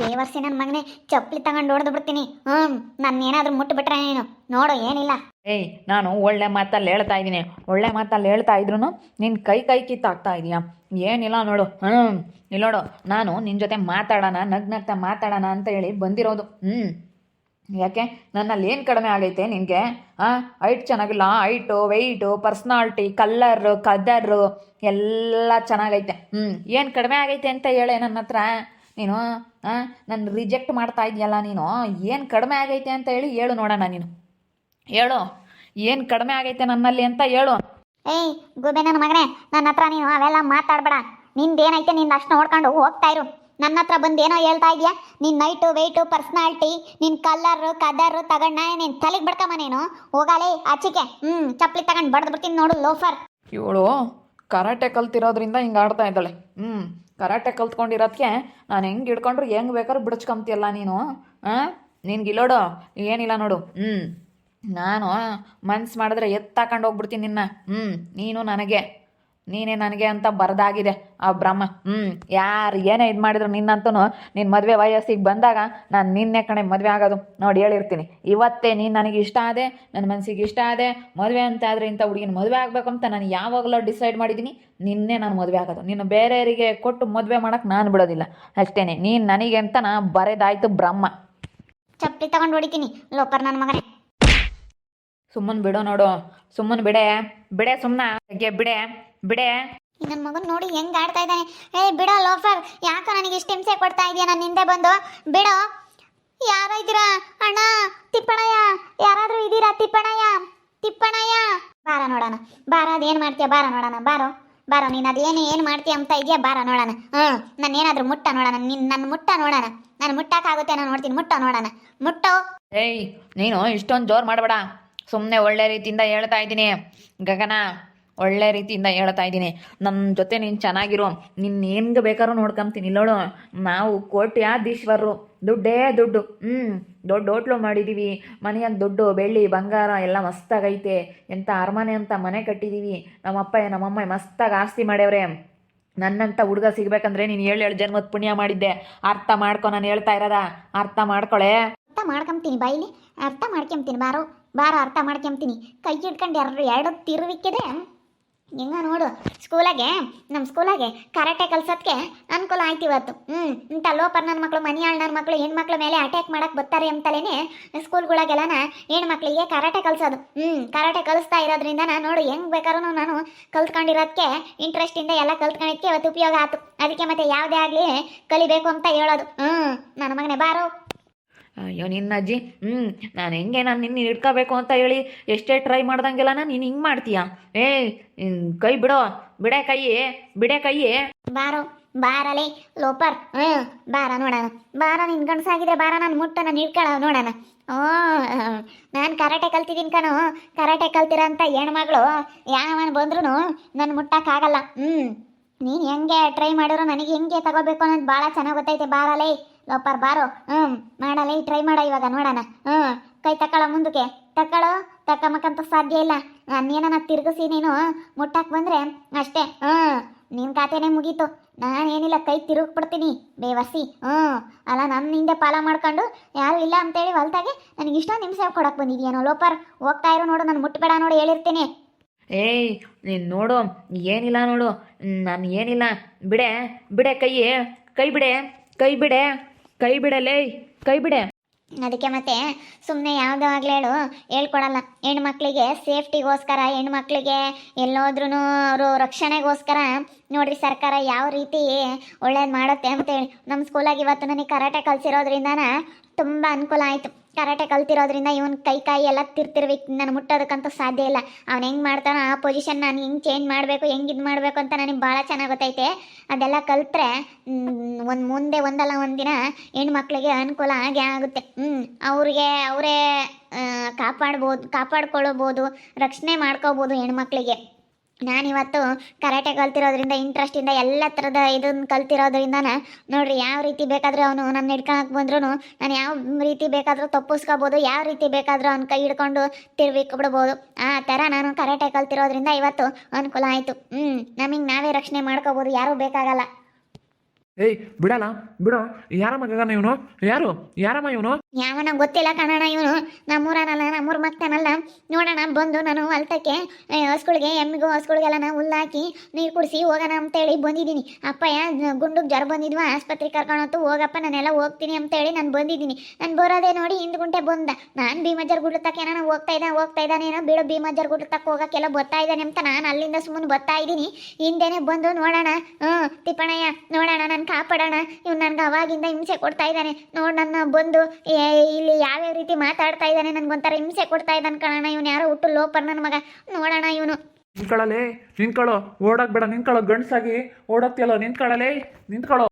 ದೇವರ್ಸಿ ನನ್ನ ಮಗನೇ, ಚಪ್ಪಲಿ ತಗೊಂಡು ಹೊಡೆದು ಬಿಡ್ತೀನಿ. ಹ್ಮ್ ನನ್ನ ಏನಾದರೂ ಮುಟ್ಬಿಟ್ರೆ ನೀನು. ನೋಡು, ಏನಿಲ್ಲ. ಏಯ್, ನಾನು ಒಳ್ಳೆ ಮಾತಲ್ಲಿ ಹೇಳ್ತಾ ಇದ್ದೀನಿ. ಒಳ್ಳೆ ಮಾತಲ್ಲಿ ಹೇಳ್ತಾ ಇದ್ರು ನಿನ್ನ ಕೈ ಕೈ ಕಿತ್ತಾಗ್ತಾ ಇದೀಯಾ? ಏನಿಲ್ಲ ನೋಡು. ಹ್ಞೂ ಇಲ್ಲ ನೋಡು, ನಾನು ನಿನ್ನ ಜೊತೆ ಮಾತಾಡೋಣ ನಗ್ ನಗ್ತಾ ಮಾತಾಡೋಣ ಅಂತ ಹೇಳಿ ಬಂದಿರೋದು. ಹ್ಞೂ ಯಾಕೆ? ನನ್ನಲ್ಲಿ ಏನು ಕಡಿಮೆ ಆಗೈತೆ ನಿನಗೆ? ಹಾಂ ಹೈಟ್ ಚೆನ್ನಾಗಿಲ್ಲ. ಹೈಟು ವೆಯ್ಟು ಪರ್ಸ್ನಾಲ್ಟಿ ಕಲ್ಲರು ಕದರು ಎಲ್ಲ ಚೆನ್ನಾಗೈತೆ. ಹ್ಞೂ ಏನು ಕಡಿಮೆ ಆಗೈತೆ ಅಂತ ಹೇಳೆ ನನ್ನ ಹತ್ರ ನೀನು ನನ್ನ ರಿಜೆಕ್ಟ್ ಮಾಡ್ತಾ ಇದೆಯಲ್ಲ ನೀನು ಏನು ಕಡಿಮೆ ಆಗೈತೆ ಅಂತ ಹೇಳಿ ಹೇಳು ನೋಡೋಣ ನೀನು. ಹೇಳು ಏನು ಕಡಿಮೆ ಆಗೈತೆ ನನ್ನಲ್ಲಿ ಅಂತ ಹೇಳು. ಏಯ್ ಗುಬೆ ನನ್ನ ಮಗನೇ ನನ್ನ ಹತ್ರ ನೀನು ಅವೆಲ್ಲ ಮಾತಾಡ್ಬೇಡ. ನಿಂದೇನೈತೆ ನಿನ್ನ ಅಷ್ಟು ನೋಡ್ಕೊಂಡು ಹೋಗ್ತಾ ಇರು. ನನ್ನ ಹತ್ರ ಬಂದು ಏನೋ ಹೇಳ್ತಾ ಇದೆಯಾ? ನಿನ್ನ ನೈಟು ವೆಯ್ಟು ಪರ್ಸ್ನಾಲ್ಟಿ ನಿನ್ನ ಕಲ್ಲರು ಕದರು ತಗೊಂಡ ನಿನ್ನ ತಲೆಗೆ ಬಡ್ಕಮ್ಮ ನೀನು. ಹೋಗಲೇ ಆಚೆಗೆ. ಹ್ಞೂ ಚಪ್ಪಲಿ ತಗೊಂಡು ಬಡ್ದು ಬಿಡ್ತೀನಿ ನೋಡು ಲೋಫರ್ ಇವಳು ಕರಾಟೆ ಕಲ್ತಿರೋದ್ರಿಂದ ಹಿಂಗೆ ಆಡ್ತಾ ಇದ್ದಾಳೆ. ಹ್ಞೂ ಕರಾಟೆ ಕಲ್ತ್ಕೊಂಡಿರೋದಕ್ಕೆ ನಾನು ಹೆಂಗೆ ಹಿಡ್ಕೊಂಡ್ರು ಹೆಂಗೆ ಬೇಕಾದ್ರೂ ಬಿಡಿಸ್ಕೊಂತಿಯಲ್ಲ ನೀನು ಹಾಂ ನಿನ್ಗೆ ಇಲ್ಲೋಡು, ಏನಿಲ್ಲ ನೋಡು ಹ್ಞೂ ನಾನು ಮನ್ಸು ಮಾಡಿದ್ರೆ ಎತ್ತಾಕೊಂಡು ಹೋಗ್ಬಿಡ್ತೀನಿ ನಿನ್ನ ಹ್ಞೂ ನೀನು ನನಗೆ. ನೀನೇ ನನಗೆ ಅಂತ ಬರದಾಗಿದೆ ಆ ಬ್ರಹ್ಮ. ಹ್ಞೂ ಯಾರು ಏನೇ ಇದು ಮಾಡಿದ್ರು ನಿನ್ನಂತೂ ನಿನ್ನ ಮದುವೆ ವಯಸ್ಸಿಗೆ ಬಂದಾಗ ನಾನು ನಿನ್ನೆ ಕಣೆ ಮದುವೆ ಆಗೋದು. ನೋಡಿ ಹೇಳಿರ್ತೀನಿ. ಇವತ್ತೇ ನೀನು ನನಗೆ ಇಷ್ಟ ಆದೆ ನನ್ನ ಮನಸ್ಸಿಗೆ ಇಷ್ಟ ಆದೆ ಮದುವೆ ಅಂತ ಆದರೆ ಇಂಥ ಹುಡುಗಿನ ಮದುವೆ ಆಗಬೇಕು ಅಂತ ನಾನು ಯಾವಾಗಲೂ ಡಿಸೈಡ್ ಮಾಡಿದ್ದೀನಿ ನಿನ್ನೆ ನಾನು ಮದುವೆ ಆಗೋದು. ನೀನು ಬೇರೆಯವರಿಗೆ ಕೊಟ್ಟು ಮದುವೆ ಮಾಡೋಕ್ಕೆ ನಾನು ಬಿಡೋದಿಲ್ಲ. ಅಷ್ಟೇ ನೀನು ನನಗೆ ಅಂತ ನಾ ಬರೆದಾಯ್ತು ಬ್ರಹ್ಮ. ಚಪ್ಪಲಿ ತಗೊಂಡು ಹೊಡಿತೀನಿ. ಲೋಪರ್ ನನ್ನ ಮಗನೇ. ಸುಮ್ಮನೆ ಬಿಡೋ ನೋಡು. ಸುಮ್ಮನೆ ಬಿಡೆ. ಬಿಡೆ ಸುಮ್ಮನೆ ಬಿಡೆ ಬಿಡೆ. ನನ್ನ ಮಗನ್ ನೋಡಿ ಹೆಂಗ್ ಆಡ್ತಾ ಇದ್ದಾನೆ. ಏ ಬಿಡೋ ಲೋಫರ್. ಯಾಕ ನನಗೆ ಇಷ್ಟು ಹಿಂಸೆ ಕೊಡ್ತಾ ಇದೆಯಾ ನನ್ನ ಹಿಂದೆ ಬಂದು? ಬಿಡೋ. ಯಾರು ಇದ್ದೀರಾ? ಅಣ್ಣ ತಿಪ್ಪಣಯ್ಯ ಯಾರಾದ್ರೂ ಇದ್ದೀರಾ? ತಿಪ್ಪಣಯ್ಯ ತಿಪ್ಪಣಯ್ಯ ಬಾರ ನೋಡೋಣ. ಬಾರ ಅದೇನ್ ಮಾಡ್ತೀಯ? ಬಾರ ನೋಡೋಣ. ಬಾರೋ. ಬಾರೋ ನೀನು ಅದೇನು ಏನು ಮಾಡ್ತೀಯ ಅಂತ ಇದೆಯಾ? ಬಾರ ನೋಡೋಣ. ಹ್ಞೂ. ನಾನು ಏನಾದರೂ ಮುಟ್ಟ ನೋಡೋಣ. ನಿನ್ನ ನನ್ನ ಮುಟ್ಟ ನೋಡೋಣ. ನಾನು ಮುಟ್ಟಕ್ಕಾಗುತ್ತೆ ನಾನು ನೋಡ್ತೀನಿ. ಮುಟ್ಟ ನೋಡೋಣ. ಮುಟ್ಟೋ. ಏಯ್ ನೀನು ಇಷ್ಟೊಂದು ಜೋರು ಮಾಡಬೇಡ. ಸುಮ್ಮನೆ ಒಳ್ಳೆ ರೀತಿಯಿಂದ ಹೇಳ್ತಾ ಇದ್ದೀನಿ. ಗಗನ. ಒಳ್ಳೆ ರೀತಿಯಿಂದ ಹೇಳ್ತಾ ಇದ್ದೀನಿ. ನನ್ನ ಜೊತೆ ನೀನು ಚೆನ್ನಾಗಿರು ನಿನ್ನ ಹೆಂಗೆ ಬೇಕಾದ್ರೂ ನೋಡ್ಕೊಂತೀನಿ. ಇಲ್ಲೋಳು ನಾವು ಕೋಟ್ಯಾಧೀಶ್ವರರು. ದುಡ್ಡೇ ದುಡ್ಡು. ಹ್ಞೂ ದೊಡ್ಡ ಹೋಟ್ಲು ಮಾಡಿದ್ದೀವಿ ಮನೆಯಾಗ ದುಡ್ಡು, ಬೆಳ್ಳಿ, ಬಂಗಾರ ಎಲ್ಲ ಮಸ್ತಾಗೈತೆ. ಎಂಥ ಅರಮನೆ ಅಂತ ಮನೆ ಕಟ್ಟಿದ್ದೀವಿ ನಮ್ಮಪ್ಪ, ನಮ್ಮಮ್ಮ ಮಸ್ತಾಗಿ ಆಸ್ತಿ ಮಾಡ್ಯವ್ರೆ. ನನ್ನಂಥ ಹುಡುಗ ಸಿಗಬೇಕಂದ್ರೆ ನೀನು ಏಳು ಏಳು ಜನ್ಮದ ಪುಣ್ಯ ಮಾಡಿದ್ದೆ. ಅರ್ಥ ಮಾಡ್ಕೊ, ನಾನು ಹೇಳ್ತಾ ಇರೋದ? ಅರ್ಥ ಮಾಡ್ಕೊಳೆ. ಅರ್ಥ ಮಾಡ್ಕೊಂತೀನಿ ಬಾಯಿಲಿ ಅರ್ಥ ಮಾಡ್ಕೊಂತೀನಿ ಬಾರೋ. ಬಾರೋ, ಅರ್ಥ ಮಾಡ್ಕೊಂತೀನಿ ಕೈ ಹಿಡ್ಕೊಂಡು ಎರಡು ಎರಡು ತಿರುವಿಕ್ಕಿದೆ. ಹೆಂಗ ನೋಡು, ಸ್ಕೂಲಾಗೆ ನಮ್ಮ ಸ್ಕೂಲಾಗೆ ಕರಾಟೆ ಕಲ್ಸೋದಕ್ಕೆ ಅನುಕೂಲ ಆಯ್ತು ಇವತ್ತು. ಹ್ಞೂ ಇಂಥ ಲೋಪರ್ ನನ್ನ ಮಕ್ಕಳು ಮನಿ ನನ್ನ ಮಕ್ಕಳು ಹೆಣ್ಮಕ್ಳ ಮೇಲೆ ಅಟ್ಯಾಕ್ ಮಾಡಕ್ಕೆ ಬರ್ತಾರೆ ಅಂತಲೇ ಸ್ಕೂಲ್ಗಳಿಗೆಲ್ಲನ ಹೆಣ್ಮಕ್ಳಿಗೆ ಕರಾಟೆ ಕಲ್ಸೋದು. ಹ್ಞೂ ಕರಾಟೆ ಕಲಿಸ್ತಾ ಇರೋದ್ರಿಂದ ನಾನು ನೋಡು, ಹೆಂಗೆ ಬೇಕಾದ್ರೂ ನಾನು ಕಲ್ತ್ಕೊಂಡಿರೋದಕ್ಕೆ ಇಂಟ್ರೆಸ್ಟಿಂದ ಎಲ್ಲ ಕಲ್ತ್ಕೊಂಡಿದ್ದಕ್ಕೆ ಇವತ್ತು ಉಪಯೋಗ ಆಯ್ತು ಅದಕ್ಕೆ ಮತ್ತೆ ಯಾವುದೇ ಆಗಲಿ ಕಲಿಬೇಕು ಅಂತ ಹೇಳೋದು. ಹ್ಞೂ ನನ್ನ ಮಗನೇ ಬಾರೋ. ಅಯ್ಯೋ, ನಿನ್ನ ಅಜ್ಜಿ. ಹ್ಞೂ ನಾನು ಹೆಂಗೆ ನಾನು ನಿನ್ನ ಹಿಡ್ಕೋಬೇಕು ಅಂತ ಹೇಳಿ ಎಷ್ಟೇ ಟ್ರೈ ಮಾಡ್ದಂಗೆಲ್ಲ ನಾನು ನೀನು ಹಿಂಗೆ ಮಾಡ್ತೀಯ? ಏ ಕೈ ಬಿಡೋ, ಬಿಡೆ ಕೈ ಬಿಡೆ ಕೈ ಬಾರೋ, ಬಾರಲೇ, ಲೋಪರ್. ಹ್ಞೂ ಬಾರ ನೋಡೋಣ. ಬಾರ, ನಿನ್ ಗಂಡಸಾಗಿದ್ರೆ ಬಾರ, ನಾನು ಮುಟ್ಟ ನಾನು ಹಿಡ್ಕೊಳ ನೋಡೋಣ. ಓ ನಾನು ಕರಾಟೆ ಕಲ್ತಿದ್ದೀನಿ ಕಣೋ. ಕರಾಟೆ ಕಲ್ತಿರೋಂಥ ಹೆಣ್ಮಗಳು, ಯಾವನ್ ಬಂದ್ರು ನನ್ನ ಮುಟ್ಟಕ್ಕಾಗಲ್ಲ ಹ್ಞೂ ನೀನು ಹೆಂಗೆ ಟ್ರೈ ಮಾಡಿದ್ರು ನನಗೆ ಹೆಂಗೆ ತಗೋಬೇಕು ಅನ್ನೋದು ಭಾಳ ಚೆನ್ನಾಗಿ ಗೊತ್ತೈತೆ, ಬಾರಲೇ. ಲೋಪರ್ ಬಾರೋ. ಹ್ಞೂ ಮಾಡಲೇ ಟ್ರೈ ಮಾಡ ಇವಾಗ, ನೋಡೋಣ. ಹ್ಞೂ ಕೈ ತಕೊಳ್ಳೋ ಮುಂದಕ್ಕೆ. ತಕೊಳ್ಳೋ ತಕ್ಕಮಕ್ಕಂತ ಸಾಧ್ಯ ಇಲ್ಲ. ನಾನೇನ ತಿರುಗಿಸಿ ನೀನು ಮುಟ್ಟಕ್ಕೆ ಬಂದ್ರೆ ಅಷ್ಟೇ. ಹ್ಞೂ ನಿನ್ನ ಖಾತೆನೇ ಮುಗೀತು. ನಾನೇನಿಲ್ಲ ಕೈ ತಿರುಗ್ಬಿಡ್ತೀನಿ. ಬೇವಸಿ ಹ್ಞೂ ಅಲ್ಲ ನನ್ನ ಹಿಂದೆ ಪಾಲ ಮಾಡ್ಕೊಂಡು ಯಾರು ಇಲ್ಲ ಅಂತೇಳಿ ಹೊಲ್ದಾಗೆ ನನಗೆ ಇಷ್ಟೊಂದು ಸೇವ್ ಕೊಡಕ್ಕೆ ಬಂದಿದ್ಯಾನೋ, ಲೋಪರ್? ಹೋಗ್ತಾ ಇರೋ ನೋಡು, ನಾನು ಮುಟ್ಬೇಡ ನೋಡು ಹೇಳಿರ್ತೀನಿ. ಏಯ್, ನೀನು ನೋಡು, ಏನಿಲ್ಲ ನೋಡು. ನಾನು ಏನಿಲ್ಲ. ಬಿಡೆ ಬಿಡೆ ಕೈ ಕೈ ಬಿಡೆ ಕೈ ಬಿಡೆ. ಕೈ ಬಿಡಲೇ, ಕೈ ಬಿಡೆ. ಅದಕ್ಕೆ ಮತ್ತೆ ಸುಮ್ಮನೆ ಯಾವುದೋ ಆಗ್ಲಿ ಹೇಳು, ಹೇಳ್ಕೊಡಲ್ಲ. ಹೆಣ್ಮಕ್ಳಿಗೆ ಸೇಫ್ಟಿಗೋಸ್ಕರ, ಹೆಣ್ಮಕ್ಳಿಗೆ ಎಲ್ಲೋದ್ರೂ ಅವರು ರಕ್ಷಣೆಗೋಸ್ಕರ ನೋಡ್ರಿ ಸರ್ಕಾರ ಯಾವ ರೀತಿ ಒಳ್ಳೇದು ಮಾಡುತ್ತೆ ಅಂತೇಳಿ ನಮ್ಮ ಸ್ಕೂಲಾಗಿ ಇವತ್ತು ನನಗೆ ಕರಾಟೆ ಕಲಿಸಿರೋದ್ರಿಂದ ತುಂಬ ಅನುಕೂಲ ಆಯಿತು. ಕರಾಟೆ ಕಲ್ತಿರೋದ್ರಿಂದ ಇವನ್ ಕೈ ಕಾಯಿ ಎಲ್ಲ ತಿರ್ತಿರ್ಬೇಕು ನಾನು ಮುಟ್ಟೋದಕ್ಕಂತೂ ಸಾಧ್ಯ ಇಲ್ಲ. ಅವ್ನು ಹೆಂಗೆ ಮಾಡ್ತಾನೋ ಆ ಪೊಸಿಷನ್ ನಾನು ಹೆಂಗೆ ಚೇಂಜ್ ಮಾಡಬೇಕು, ಹೆಂಗೆ ಇದು ಮಾಡಬೇಕು ಅಂತ ನನಗೆ ಭಾಳ ಚೆನ್ನಾಗಿ ಗೊತ್ತೈತೆ. ಅದೆಲ್ಲ ಕಲ್ತ್ರೆ ಒಂದು ಮುಂದೆ ಒಂದಲ್ಲ ಒಂದಿನ ಹೆಣ್ಮಕ್ಳಿಗೆ ಅನುಕೂಲ ಆಗೇ ಆಗುತ್ತೆ. ಹ್ಞೂ ಅವ್ರಿಗೆ, ಅವರೇ ಕಾಪಾಡ್ಬೋದು ಕಾಪಾಡ್ಕೊಳ್ಳಬೋದು ರಕ್ಷಣೆ ಮಾಡ್ಕೋಬೋದು ಹೆಣ್ಮಕ್ಳಿಗೆ. ನಾನಿವತ್ತು ಕರಾಟೆ ಕಲ್ತಿರೋದ್ರಿಂದ ಇಂಟ್ರೆಸ್ಟಿಂದ ಎಲ್ಲ ಥರದ ಇದನ್ನ ಕಲ್ತಿರೋದ್ರಿಂದ ನೋಡ್ರಿ ಯಾವ ರೀತಿ ಬೇಕಾದರೂ ಅವನು ನನ್ನ ಹಿಡ್ಕೊಳಕ್ಕೆ ಬಂದ್ರೂ ನಾನು ಯಾವ ರೀತಿ ಬೇಕಾದರೂ ತಪ್ಪಿಸ್ಕೋಬೋದು, ಯಾವ ರೀತಿ ಬೇಕಾದರೂ ಅವ್ನ ಕೈ ಹಿಡ್ಕೊಂಡು ಬಿಡ್ಬೋದು ಆ ಥರ ನಾನು ಕರಾಟೆ ಕಲ್ತಿರೋದ್ರಿಂದ ಇವತ್ತು ಅನುಕೂಲ ಆಯಿತು. ಹ್ಞೂ ನಮಗೆ ನಾವೇ ರಕ್ಷಣೆ ಮಾಡ್ಕೋಬೋದು, ಯಾರೂ ಬೇಕಾಗಲ್ಲ. ಏಯ್, ಬಿಡಲ್ಲ, ಬಿಡು. ಯಾರ ಮಗನ ಇವನು? ಯಾರು? ಯಾರಮ್ಮ ಇವನು? ಯಾವನ ಗೊತ್ತಿಲ್ಲ ಕಣಣ್ಣ ಇವನು. ನಮ್ಮೂರನಲ್ಲ ನಮ್ಮೂರ ಮಕ್ತಾನಲ್ಲ ನೋಡೋಣ ಬಂದು ನಾನು ಹೊಲ್ತಕ್ಕೆ ಹಸ್ಗಳಿಗೆ ಎಮ್ಮಿಗೂ ಹಸ್ಗಳಿಗೆಲ್ಲ ನಾವು ಹುಲ್ಲು ಹಾಕಿ ನೀರು ಕುಡಿಸಿ ಹೋಗೋಣ ಅಂತೇಳಿ ಬಂದಿದ್ದೀನಿ. ಅಪ್ಪಯ್ಯ ಗುಂಡುಗೆ ಜ್ವರ ಬಂದಿದ್ವ? ಆಸ್ಪತ್ರೆಗೆ ಕರ್ಕೊಂಡು ಹೋಗಪ್ಪ ನಾನೆಲ್ಲ ಹೋಗ್ತೀನಿ ಅಂತೇಳಿ ನಾನು ಬಂದಿದ್ದೀನಿ. ನಾನು ಬರೋದೇ ನೋಡಿ ಹಿಂದ್ ಗುಂಟೆ ಬಂದ. ನಾನು ಭೀಮಜ್ಜರ್ ಗುಡ್ಡತ್ತಕ್ಕೆ ನಾನು ಹೋಗ್ತಾ ಇದ್ದಾನೆ ಹೋಗ್ತಾ ಇದ್ದಾನೇನೋ ಬಿಡು ಭೀಮಜ್ಜರ್ ಗುಡ್ಲು ತಕ್ಕ ಹೋಗೋಕ್ಕೆಲ್ಲ ಬರ್ತಾ ಇದ್ದಾನೆ ಅಂತ ನಾನು ಅಲ್ಲಿಂದ ಸುಮ್ಮನೆ ಬರ್ತಾ ಇದ್ದೀನಿ. ಹಿಂದೆನೆ ಬಂದು ನೋಡೋಣ ಹ್ಞೂ ತಿಪ್ಪಣಯ್ಯ ನೋಡೋಣ ನಾನು ಕಾಪಾಡೋಣ ಇವ್ನು ನನ್ಗೆ ಅವಾಗಿಂದ ಹಿಂಸೆ ಕೊಡ್ತಾ ಇದ್ದಾನೆ. ನೋಡಿ ನನ್ನ ಬಂದು ಏ, ಇಲ್ಲಿ ಯಾವ್ಯಾವ ರೀತಿ ಮಾತಾಡ್ತಾ ಇದ್ದಾನೆ ನನ್ಗೊಂಥರ ಹಿಂಸೆ ಕೊಡ್ತಾ ಇದ್ದಾನೆ ಕಣಣ್ಣ. ಇವನು ಯಾರೋ ಹುಟ್ಟು ಲೋಪರ್ ನನ್ನ ಮಗ. ನೋಡೋಣ ಇವನು. ನಿಂತ್ಕೊಳ್ಳಲೇ ನಿಂತ್ಕೊಳ್ಳೋ. ಓಡಕ್ ಬೇಡ ನಿಂತ್ಕೊಳ್ಳೋ. ಗಂಡಸಾಗಿ ಓಡಕ್ತಿಯಲ್ಲ ನಿಂತ್ಕೊಳ್ಳಲೇ. ನಿಂತ್ಕೊಳ್ಳೋ.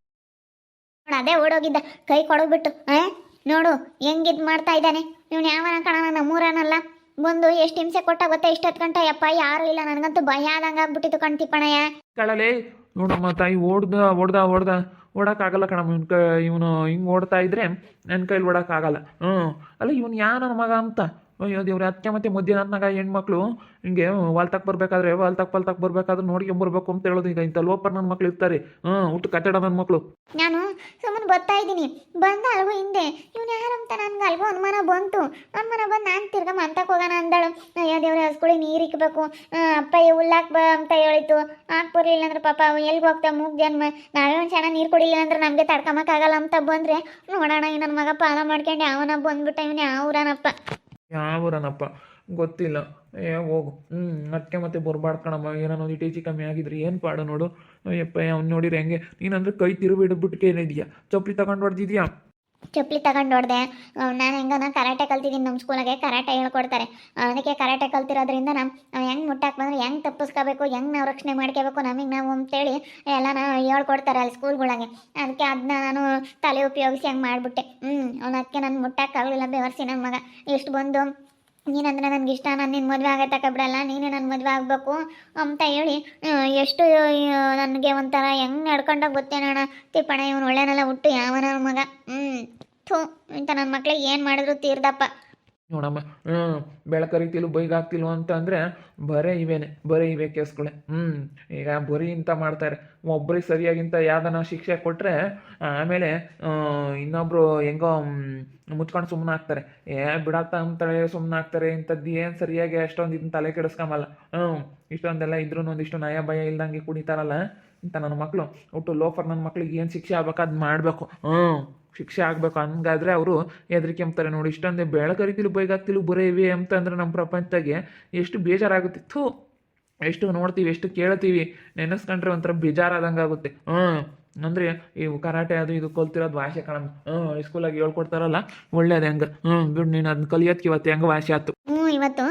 ನೋಡು ಅದೇ ಓಡೋಗಿದ್ದ. ಕೈ ಕೊಡೋಗ್ಬಿಟ್ಟು ಆ ನೋಡು ಹೆಂಗಿದ್ ಮಾಡ್ತಾ ಇದ್ದಾನೆ. ಇವನು ಯಾವನ ಕಣ ನಮ್ಮೂರನಲ್ಲ. ಬಂದು ಎಷ್ಟು ಹಿಂಸೆ ಕೊಟ್ಟ ಗೊತ್ತಾ ಇಷ್ಟೊತ್ತು ಗಂಟೆ ಯಪ್ಪ ಯಾರು ಇಲ್ಲ. ನನಗಂತೂ ಭಯ ಆದಂಗೆ ಆಗ್ಬಿಟ್ಟಿತ್ತು ಕಣ್ತಿಪ್ಪಣಯ್ಯ ಕಳಲೆ ನೋಡಮ್ಮ ತಾಯಿ ಓಡ್ದ ಓಡ್ದ ಓಡ್ದ. ಓಡಕ್ಕಾಗಲ್ಲ ಕಣಮ್ಮ. ಇವ್ನ ಕ ಇವನು ಹಿಂಗೆ ಓಡ್ತಾ ಇದ್ರೆ ನನ್ನ ಕೈಲಿ ಓಡೋಕ್ಕಾಗಲ್ಲ. ಹ್ಞೂ ಅಲ್ಲ, ಇವನು ಯಾ ನನ್ನ ಮಗ ಅಂತ? ಅಯ್ಯೋ, ದೇವ್ರೆ ಅದಕ್ಕೆ ಮತ್ತೆ ಮಧ್ಯಾಹ್ನದಾಗ ಹೆಣ್ಮಕ್ಳು ಹಿಂಗೆ ಹೊಲ್ತಕ್ಕೆ ಬರ್ಬೇಕಾದ್ರೆ ಹೊಲ್ತಕ್ಕೆ ಪಲ್ತಕ್ಕೆ ಬರ್ಬೇಕಾದ್ರೆ ನೋಡ್ಕೊಂಬರ್ಬೇಕು ಅಂತ ಹೇಳೋದು ಈಗ ಇಂಥ ಲೋಪರ್ ನನ್ನ ಮಕ್ಳು ಇರ್ತಾರೆ. ಹ್ಞೂ ಹುಟ್ಟು ಕಟ್ಟಡ ನನ್ನ ಮಕ್ಕಳು ನಾನು ಸುಮ್ಮನೆ ಬರ್ತಾ ಇದ್ದೀನಿ. ಬಂದ ಅಲ್ಗೋ ಹಿಂದೆ. ಇವ್ನು ಯಾರು ಅಂತ ನನ್ಗೆ ಅಲ್ಗೋ ಅನುಮಾನ ಬಂತು. ಅನುಮಾನ ಬಂದು ನಾನು ತಿರ್ಗ ಮಂತಕ್ಕೆ ಹೋಗೋಣ ಅಂದಳು. ಅಯ್ಯೋ, ದೇವ್ರೆ ಹಸ್ಕೊಳ್ಳಿ ನೀರು ಇಕ್ಬೇಕು. ಅಪ್ಪಯ್ಯ ಹುಲ್ಲಾಕ್ ಬಾ ಅಂತ ಹೇಳಿತು ಹಾಕ್ ಬರ್ಲಿಲ್ಲ ಅಂದ್ರೆ ಪಾಪ ಎಲ್ಗೆ ಹೋಗ್ತಾ ಮೂಗ್ ಜನ್ಮ. ನಾವೇ ಒಂದು ಚೆನ್ನಾಗಿ ನೀರು ಕುಡಿಲಿಲ್ಲ ಅಂದ್ರೆ ನಮಗೆ ತಡ್ಕೊಂಬಕ್ಕಾಗಲ್ಲ ಅಂತ ಬಂದರೆ ನೋಡೋಣ ನನ್ನ ಮಗ ಪಾಲ ಮಾಡ್ಕೊಂಡು. ಅವನ ಬಂದ್ಬಿಟ್ಟ ಇವನು ಯಾವ್ರನಪ್ಪ ಯಾವೂರನಪ್ಪ ಗೊತ್ತಿಲ್ಲ. ಏ, ಹೋಗು. ಹ್ಞೂ ಅದಕ್ಕೆ ಮತ್ತೆ ಬರ್ಬಾರ್ದು ಕಣಮ್ಮ. ಏನೋ ಟಿ ಟೇಚಿ ಕಮ್ಮಿ ಆಗಿದ್ರೆ ಏನು ಪಾಡು ನೋಡು. ಅಯ್ಯಪ್ಪ, ಅವ್ನು ನೋಡಿದ್ರೆ ಹೆಂಗೆ? ನೀನಂದ್ರೆ ಕೈ ತಿರುಬಿಡ್ಬಿಟ್ಟು ಕೇಳಿದ್ಯಾ ಚಪ್ಪಲಿ ತಗೊಂಡು ಹೊಡೆದಿದ್ಯಾ? ಚಪ್ಪಲಿ ತಗೊಂಡು ಹೊಡೆದೆ. ನಾನು ಹೆಂಗನ ಕರಾಟೆ ಕಲ್ತಿದ್ದೀನಿ ನಮ್ಮ ಸ್ಕೂಲಾಗೆ ಕರಾಟೆ ಹೇಳ್ಕೊಡ್ತಾರೆ. ಅದಕ್ಕೆ ಕರಾಟೆ ಕಲ್ತಿರೋದ್ರಿಂದ ನಾವು ಹೆಂಗೆ ಮುಟ್ಟಾಕ್ ಬಂದ್ರೆ ಹೆಂಗೆ ತಪ್ಪಿಸ್ಕೋಬೇಕು, ಹೆಂಗೆ ನಾವು ರಕ್ಷಣೆ ಮಾಡ್ಕೋಬೇಕು ನಮಗೆ ನಾವು ಅಂತೇಳಿ ಎಲ್ಲ ನಾವು ಹೇಳ್ಕೊಡ್ತಾರೆ ಅಲ್ಲಿ ಸ್ಕೂಲ್ಗಳಾಗೆ ಅದಕ್ಕೆ ಅದನ್ನ ನಾನು ತಲೆ ಉಪಯೋಗಿಸಿ ಹಂಗೆ ಮಾಡಿಬಿಟ್ಟೆ. ಹ್ಞೂ ಅವನಕ್ಕೆ ನಾನು ಮುಟ್ಟಾಕಾಗಲಿಲ್ಲ ಬೆವರ್ಸಿ ನಮ್ಮ ಮಗ. ಎಷ್ಟು ಬಂದು ನೀನಂದ್ರೆ ನನಗೆ ಇಷ್ಟ ನಾನು ನಿನ್ನ ಮದುವೆ ಆಗತ್ತಕ್ಕ ಬಿಡಲ್ಲ, ನೀನೇ ನನ್ನ ಮದುವೆ ಆಗಬೇಕು ಅಂತ ಹೇಳಿ ಎಷ್ಟು ನನಗೆ ಒಂಥರ ಹೆಂಗೆ ನಡ್ಕೊಂಡಾಗ ಗೊತ್ತೇನೋಣ ತಿಪ್ಪಣ ಇವನು ಒಳ್ಳೆನೆಲ್ಲ, ಹುಟ್ಟು ಯಾವನ ಮಗ. ಹ್ಞೂ ಥೂ, ಇಂಥ ನನ್ನ ಮಕ್ಳಿಗೆ ಏನು ಮಾಡಿದ್ರು ತೀರ್ದಪ್ಪ. ನೋಡಮ್ಮ ಹ್ಞೂ ಬೆಳಕರಿತಿಲು ಬೈಗಾಗ್ತಿಲ್ವ ಅಂತ ಅಂದರೆ ಬರೇ ಇವೇನೆ, ಬರೇ ಇವೆ ಕೇಸ್ಗಳೇ. ಹ್ಞೂ ಈಗ ಬರೀ ಇಂಥ ಮಾಡ್ತಾರೆ. ಒಬ್ಬರಿಗೆ ಸರಿಯಾಗಿಂತ ಯಾವ್ದನ ಶಿಕ್ಷೆ ಕೊಟ್ಟರೆ ಆಮೇಲೆ ಇನ್ನೊಬ್ಬರು ಹೆಂಗೋ ಮುಚ್ಕೊಂಡು ಸುಮ್ಮನೆ ಹಾಕ್ತಾರೆ. ಏ ಬಿಡತ್ತ ಅಂತಾಳೆ ಸುಮ್ಮನೆ ಆಗ್ತಾರೆ ಇಂಥದ್ದು ಏನು ಸರಿಯಾಗಿ ಅಷ್ಟೊಂದು ಇದನ್ನ ತಲೆ ಕೆಡಿಸ್ಕೊಂಬಲ್ಲ. ಹ್ಞೂ ಇಷ್ಟೊಂದೆಲ್ಲ ಇದ್ರೂ ಒಂದಿಷ್ಟು ನಯ ಭಯ ಇಲ್ದಂಗೆ ಕುಣಿತಾರಲ್ಲ ಇಂಥ ನನ್ನ ಮಕ್ಕಳು ಒಟ್ಟು ಲೋಫರ್ ನನ್ನ ಮಕ್ಳಿಗೆ ಏನು ಶಿಕ್ಷೆ ಆಗ್ಬೇಕು ಅದು ಮಾಡಬೇಕು. ಹ್ಞೂ ಶಿಕ್ಷೆ ಆಗಬೇಕು ಹಂಗಾದ್ರೆ ಅವರು ಹೆದರಿಕೆಂಬ್ತಾರೆ ನೋಡಿ, ಇಷ್ಟೊಂದೇ ಬೆಳಕರಿತಿಲು ಬೈಗಾಗ್ತಿಲು ಬರೇ ಇವೆ ಅಂತಂದ್ರೆ ನಮ್ಮ ಪ್ರಪಂಚದಾಗೆ ಎಷ್ಟು ಬೇಜಾರಾಗುತ್ತೆ. ಥೂ, ಎಷ್ಟು ನೋಡ್ತೀವಿ, ಎಷ್ಟು ಕೇಳ್ತೀವಿ, ನೆನೆಸ್ಕೊಂಡ್ರೆ ಒಂಥರ ಬೇಜಾರಾದಂಗ ಆಗುತ್ತೆ. ಹ್ಞೂ, ಅಂದರೆ ಈ ಕರಾಟೆ ಅದು ಇದು ಕಲ್ತಿರೋದು ಭಾಷೆ ಕಣಮ್ ಹ್ಞೂ ಸ್ಕೂಲಾಗಿ ಹೇಳ್ಕೊಡ್ತಾರಲ್ಲ, ಒಳ್ಳೇದು ಹೆಂಗೆ. ಹ್ಞೂ, ಬಿಡು ನೀನು ಅದನ್ನ ಕಲಿಯೋದಕ್ಕೆ ಇವತ್ತು ಹೆಂಗೆ ಭಾಷೆ ಆಯ್ತು ಹ್ಞೂ, ಇವತ್ತು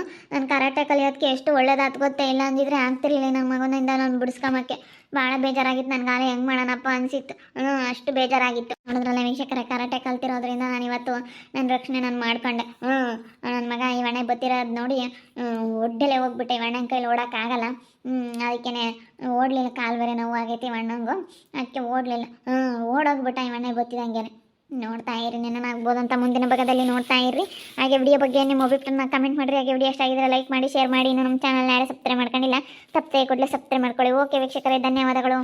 ಕರಾಟೆ ಕಲಿಯೋದಕ್ಕೆ ಎಷ್ಟು ಒಳ್ಳೇದಾತ್ ಗೊತ್ತೇ ಇಲ್ಲ ಅಂದಿದ್ರೆ ಆಗ್ತಿರ್ಲಿಲ್ಲ ನನ್ನ ಮಗನಿಂದ ನಾನು ಬಿಡಿಸ್ಕೊಂಬಕ್ಕೆ ಭಾಳ ಬೇಜಾರಾಗಿತ್ತು ನನಗೆ ಆಲೆ ಹೆಂಗೆ ಮಾಡೋಣಪ್ಪ? ಅನಿಸಿತ್ತು. ಹ್ಞೂ ಅಷ್ಟು ಬೇಜಾರಾಗಿತ್ತು. ನೋಡಿದ್ರಲ್ಲ ವೀಕ್ಷಕರೇ, ಕರಾಟೆ ಕಲ್ತಿರೋದ್ರಿಂದ ನಾನು ಇವತ್ತು ನನ್ನ ರಕ್ಷಣೆ ನಾನು ಮಾಡ್ಕೊಂಡೆ. ಹ್ಞೂ ನನ್ನ ಮಗ ಈ ಒಣೆ ಬತ್ತಿರೋದು ನೋಡಿ ಒಡ್ಡೆಲೆ ಹೋಗ್ಬಿಟ್ಟೆ. ಒಣ್ಣನ ಕೈಲಿ ಓಡೋಕ್ಕಾಗಲ್ಲ ಅದಕ್ಕೆ ಓಡಲಿಲ್ಲ ಕಾಲು ಬೇರೆ ನೋವು ಆಗೈತಿ ವಣ್ಣಂಗು ಅದಕ್ಕೆ ಓಡಲಿಲ್ಲ. ಹ್ಞೂ ಓಡೋಗ್ಬಿಟ್ಟ ಒಣ್ಣೆ ಬತ್ತಿದಂಗೆ ನೋಡ್ತಾ ಇರಿ, ನೆನಪಾಗ್ಬೋದಂತ ಮುಂದಿನ ಭಾಗದಲ್ಲಿ ನೋಡ್ತಾ ಇರ್ರಿ. ಹಾಗೆ ವಿಡಿಯೋ ಬಗ್ಗೆ ನಿಮ್ಮ ಅಭಿಪ್ರಾಯನ ಕಮೆಂಟ್ ಮಾಡಿರಿ. ಹಾಗೆ ವಿಡಿಯೋ ಆಗಿದ್ರೆ ಲೈಕ್ ಮಾಡಿ ಶೇರ್ ಮಾಡಿ. ಇನ್ನು ನಮ್ಮ ಚಾನಲ್ ಯಾರು ಸಬ್ಸ್ಕ್ರೈಬ್ ಮಾಡ್ಕೊಂಡಿಲ್ಲ ತಪ್ಪೇ ಕೂಡಲೇ ಸಬ್ಸ್ಕ್ರೈಬ್ ಮಾಡ್ಕೊಳ್ಳಿ. ಓಕೆ ವೀಕ್ಷಕರೇ, ಧನ್ಯವಾದಗಳು.